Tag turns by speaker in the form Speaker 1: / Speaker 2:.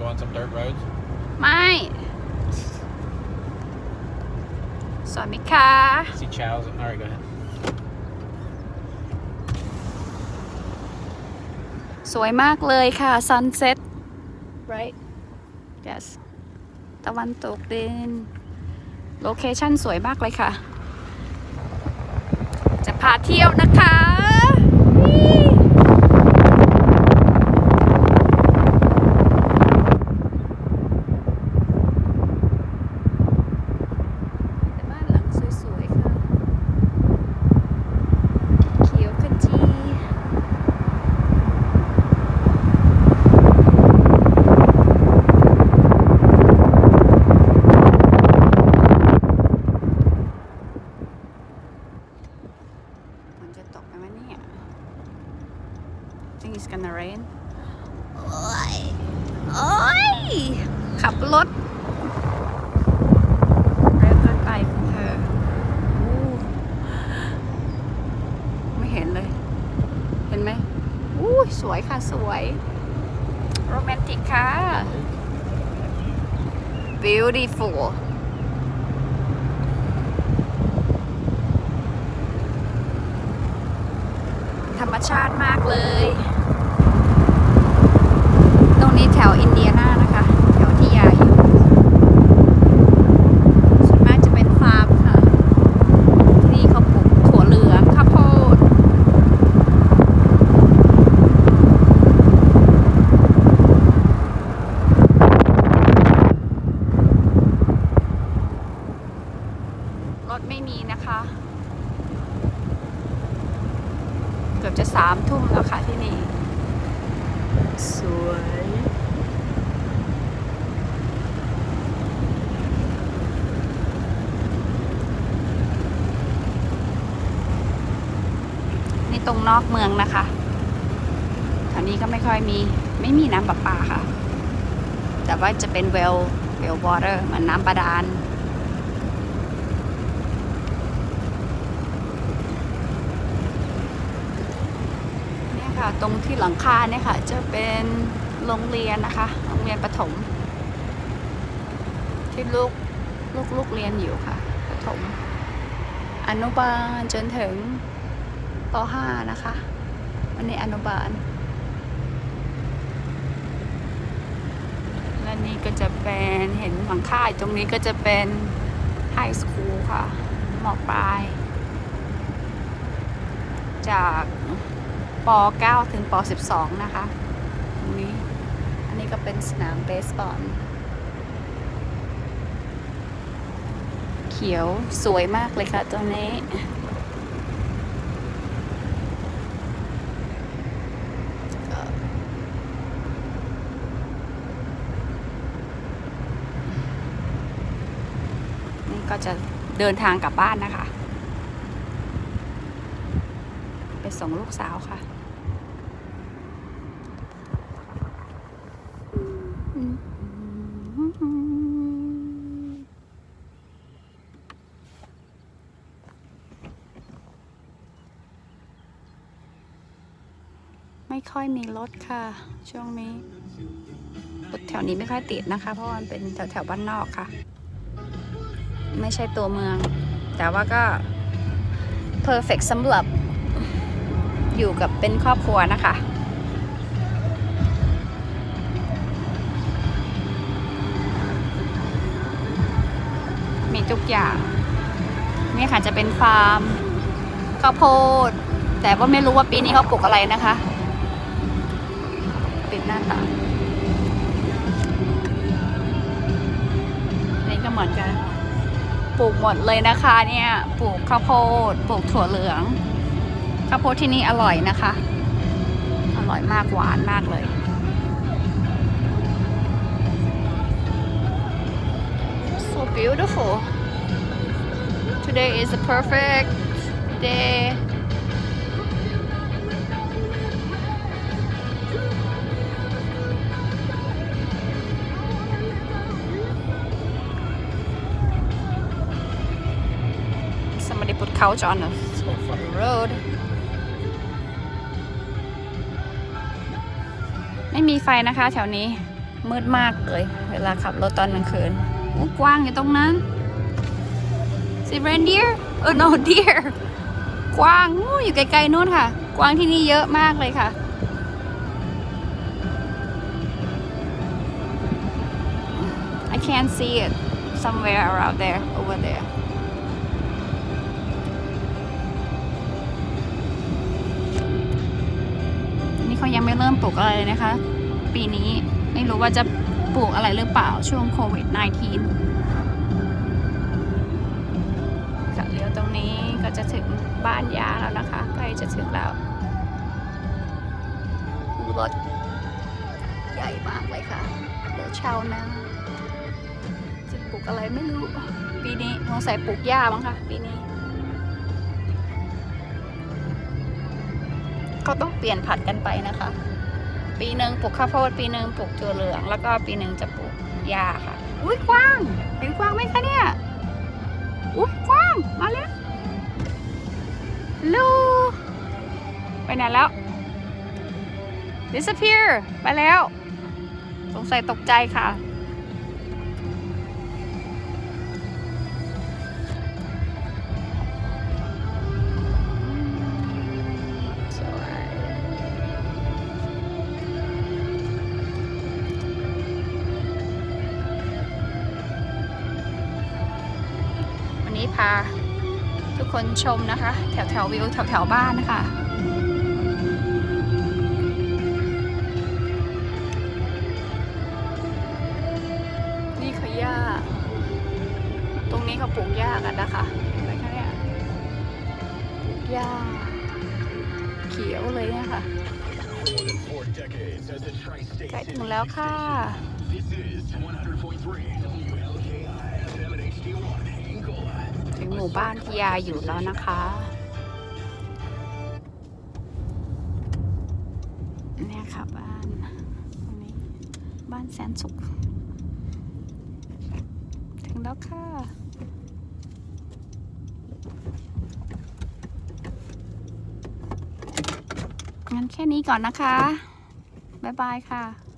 Speaker 1: go on some dirt roads?
Speaker 2: ไม่ สวยไหมคะ
Speaker 1: See chows. All right, go ahead.
Speaker 2: สวยมากเลยค่ะ sunset right yes ตะวันตกดิน โลเคชั่นสวยมากเลยค่ะ จะพาเที่ยวนะคะแต่บ้านหลังสวยๆค่ะ เขียวขจี ฝนจะตกไหมวะเนี่ย think it's gonna rain โอ้ย โอ้ย ขับรถเร็วเกินไปคุณเธออู้ไม่เห็นเลย เห็นไหมอู้สวยค่ะ สวย โรแมนติกค่ะ beautiful ธรรมชาติมากเลย ตรงนี้แถวอินเดียนานะคะ แถวที่ยาอยู่ส่วนมากจะเป็นฟาร์มค่ะที่เขาปลูกถั่วเหลืองข้าวโพด รถไม่มีนะคะ เกือบจะสามทุ่มแล้วค่ะที่นี่ สวย นี่ตรงนอกเมืองนะคะแถวนี้ก็ไม่ค่อยมี ไม่มีน้ำประปาค่ะ แต่ว่าจะเป็นเวลเวลวอเตอร์เหมือนน้ำบาดานยค่ะ ตรงที่หลังคาเนี่ยค่ะ จะเป็นโรงเรียนนะคะ โรงเรียนประถม ที่ลูกลูกลูกเรียนอยู่ค่ะ ประถม อนุบาลจนถึงป .5 นะคะ วันนี้อนุบาล และนี่ก็จะเป็นเห็นหลังคาตรงนี้ก็จะเป็นไฮสคูลค่ะมอปลาย จาก ป .9 ถึงป .12 นะคะ ตรงนี้ อันนี้ก็เป็นสนามเบสบอล เขียวสวยมากเลยค่ะตรงนี้ก็จะเดินทางกลับบ้านนะคะ ไป ส่งลูกสาวค่ะไม่ค่อยมีรถค่ะ ช่วงนี้รถแถวนี้ไม่ค่อยติดนะคะ เพราะว่ามันเป็นแถวแถวบ้านนอกค่ะ ไม่ใช่ตัวเมือง แต่ว่าก็ perfect สำหรับ อยู่กับเป็นครอบครัวนะคะ มีทุกอย่าง นี่ค่ะจะเป็นฟาร์มข้าวโพด แต่ว่าไม่รู้ว่าปีนี้เขาปลูกอะไรนะคะปิดหน้าต่างนี่ก็เหมือนกัน ปลูกหมดเลยนะคะเนี่ย ปลูกข้าวโพด ปลูกถั่วเหลือง ข้าวโพดที่นี่อร่อยนะคะ อร่อยมากหวานมากเลย so beautiful today is a perfect day somebody put couch on the road ไม่มีไฟนะคะ แถวนี้มืดมากเลย เวลาขับรถตอนกลางคืนกว้างอยู่ตรงนั้น สิเรนเดียเออ no deer กว้างอู้อยู่ไกลๆนู่นค่ะ กว้างที่นี่เยอะมากเลยค่ะ I can't see it somewhere around there over there ยังไม่เริ่มปลูกอะไรเลยนะคะ ปีนี้ไม่รู้ว่าจะปลูกอะไรหรือเปล่าช่วงโควิด -19 ค่ะเลี้ยวตรงนี้ก็จะถึงบ้านยาแล้วนะคะใกล้จะถึงแล้วรถใหญ่มากเลยค่ะเดี๋ยวเช่านะจะปลูกอะไรไม่รู้ ปีนี้สงสัยปลูกหญ้ามั้งค่ะปีนี้ เขาต้องเปลี่ยนผัดกันไปนะคะ ปีหนึ่งปลูกข้าวโพดปีหนึ่งปลูกถั่วเหลือง แล้วก็ปีหนึ่งจะปลูกหญ้าค่ะ อุ้ยกว้าง เห็นกว้างไหมคะเนี่ย อุ้ยกว้าง มาแล้วลูไปไหนแล้ว disappear ไปแล้ว สงสัยตกใจค่ะ นี้พาทุกคนชมนะคะ แถวแถววิวแถวแถวบ้านนะคะ นี่คือหญ้า ตรงนี้เขาปลูกหญ้ากันนะคะเห็นไหมคะเนี่ยปลูกหญ้า เขียวเลยเนี่ยค่ะใกล้ถึงแล้วค่ะ หมู่บ้านที่ยาอยู่แล้วนะคะเนี่ยค่ะบ้านตรงนี้บ้านแสนสุข ถึงแล้วค่ะงั้นแค่นี้ก่อนนะคะ บ๊ายบายค่ะ